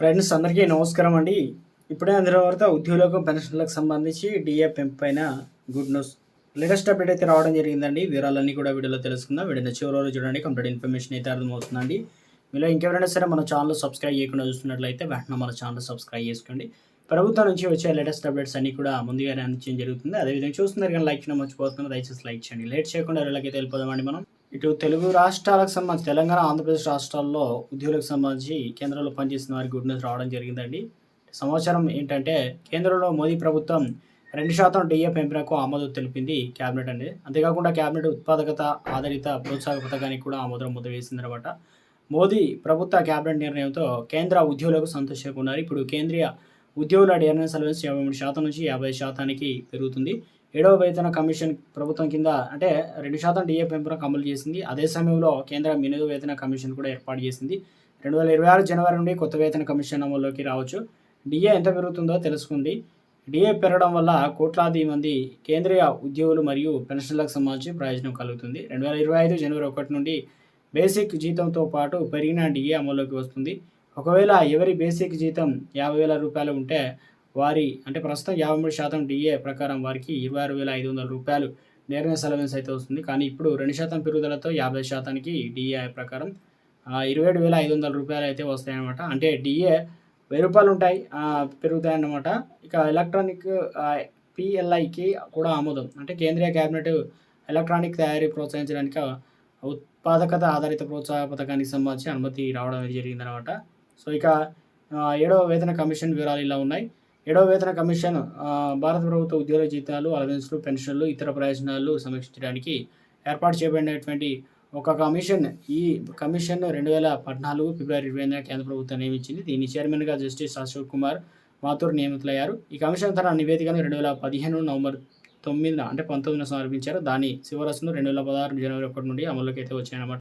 Friends అందరికీ నమస్కారం అండి. ఇప్పుడే అందరి వార్త ఉద్యోగులకు పెన్షన్లకు సంబంధించి డిఏ పెంపు పైన గుడ్ న్యూస్. లేటెస్ట్ అప్డేట్ అయితే రావడం జరిగిందండి. వివరాలన్నీ కూడా వీడియోలో తెలుసుకుందాం. వీడియో చివరి వరకు చూడండి. కంప్లీట్ ఇన్ఫర్మేషన్ అయితే అర్థమవుతుందండి. మీలో ఇంకెవరైనా సరే మన ఛానల్ సబ్స్క్రైబ్ చేయకుండా చూస్తున్నట్లయితే వెంటనే మన ఛానల్ సబ్స్క్రైబ్ చేసుకోండి. ప్రభుత్వం నుంచి వచ్చే లేటెస్ట్ అప్డేట్స్ అన్ని కూడా ముందుగానే అందించడం జరుగుతుంది. అదేవిధంగా చూస్తున్నారు కానీ లైక్ చేయడం మర్చిపోతున్నారు దయచేసి లైక్ చేయండి. లేట్ చేయకుండా ఎవరికైతే వెళ్ళిపోదామండి మనం. ఇటు తెలుగు రాష్ట్రాలకు సంబంధించి తెలంగాణ ఆంధ్రప్రదేశ్ రాష్ట్రాల్లో ఉద్యోగులకు సంబంధించి కేంద్రంలో పనిచేసిన వారికి గుడ్ న్యూస్ రావడం జరిగిందండి. సమాచారం ఏంటంటే కేంద్రంలో మోదీ ప్రభుత్వం రెండు శాతం డిఏ పెంపునకు ఆమోదం తెలిపింది క్యాబినెట్ అండి. అంతేకాకుండా క్యాబినెట్ ఉత్పాదకత ఆధారిత ప్రోత్సాహ పథకానికి కూడా ఆమోదం ముద్ద వేసిందనమాట మోదీ ప్రభుత్వ క్యాబినెట్ నిర్ణయంతో కేంద్ర ఉద్యోగులకు సంతోషంగా ఉన్నారు. ఇప్పుడు కేంద్రీయ ఉద్యోగుల డిఎన్ఎస్ అలవెన్స్ యాభై మూడు శాతం నుంచి యాభై శాతానికి పెరుగుతుంది. ఏడవ వేతన కమిషన్ ప్రభుత్వం కింద అంటే రెండు శాతం డిఏ పెంపకం అమలు చేసింది. అదే సమయంలో కేంద్ర మినుగు వేతన కమిషన్ కూడా ఏర్పాటు చేసింది. రెండు వేల ఇరవై ఆరు జనవరి నుండి కొత్త వేతన కమిషన్ అమల్లోకి రావచ్చు. డిఏ ఎంత పెరుగుతుందో తెలుసుకుంది. డిఏ పెరగడం వల్ల కోట్లాది మంది కేంద్రీయ ఉద్యోగులు మరియు పెన్షన్లకు సంబంధించి ప్రయోజనం కలుగుతుంది. రెండు వేల ఇరవై ఐదు జనవరి ఒకటి నుండి బేసిక్ జీతంతో పాటు పెరిగిన డిఏ అమల్లోకి వస్తుంది. ఒకవేళ ఎవరి బేసిక్ జీతం యాభై వేల రూపాయలు ఉంటే వారి అంటే ప్రస్తుతం యాభై మూడు శాతం డిఏ ప్రకారం వారికి ఇరవై ఆరు వేల ఐదు వందల రూపాయలు నేర్నెస్ అలవెన్స్ అయితే వస్తుంది. కానీ ఇప్పుడు రెండు శాతం పెరుగుదలతో యాభై శాతానికి డిఏ ప్రకారం ఇరవై ఏడు వేల ఐదు వందల రూపాయలు అయితే వస్తాయన్నమాట. అంటే డిఏ వెయ్యి రూపాయలు ఉంటాయి పెరుగుతాయన్నమాట. ఇక ఎలక్ట్రానిక్ పిఎల్ఐకి కూడా ఆమోదం. అంటే కేంద్రీయ క్యాబినెట్ ఎలక్ట్రానిక్ తయారీ ప్రోత్సహించడానికి ఉత్పాదకత ఆధారిత ప్రోత్సాహ పథకానికి సంబంధించి అనుమతి రావడం జరిగిందనమాట సో ఇక ఏడవ వేతన కమిషన్ వివరాలు ఇలా ఉన్నాయి. ఏడవ వేతన కమిషన్ భారత ప్రభుత్వ ఉద్యోగుల జీతాలు అలవెన్స్లు పెన్షన్లు ఇతర ప్రయోజనాలు సమీక్షించడానికి ఏర్పాటు చేయబడినటువంటి ఒక కమిషన్. ఈ కమిషన్ రెండు వేల పద్నాలుగు ఫిబ్రవరి ఇరవై ఎనిమిదిన కేంద్ర ప్రభుత్వం నియమించింది. దీని చైర్మన్గా జస్టిస్ అశోక్ కుమార్ మాథూర్ నియమితులయ్యారు. ఈ కమిషన్ తన నివేదికను రెండు వేల పదిహేను నవంబర్ తొమ్మిదిన అంటే పంతొమ్మిదిన సమర్పించారు. దాని శివరసును రెండు వేల పదహారు జనవరి ఒకటి నుండి అమల్లోకి అయితే వచ్చాయన్నమాట.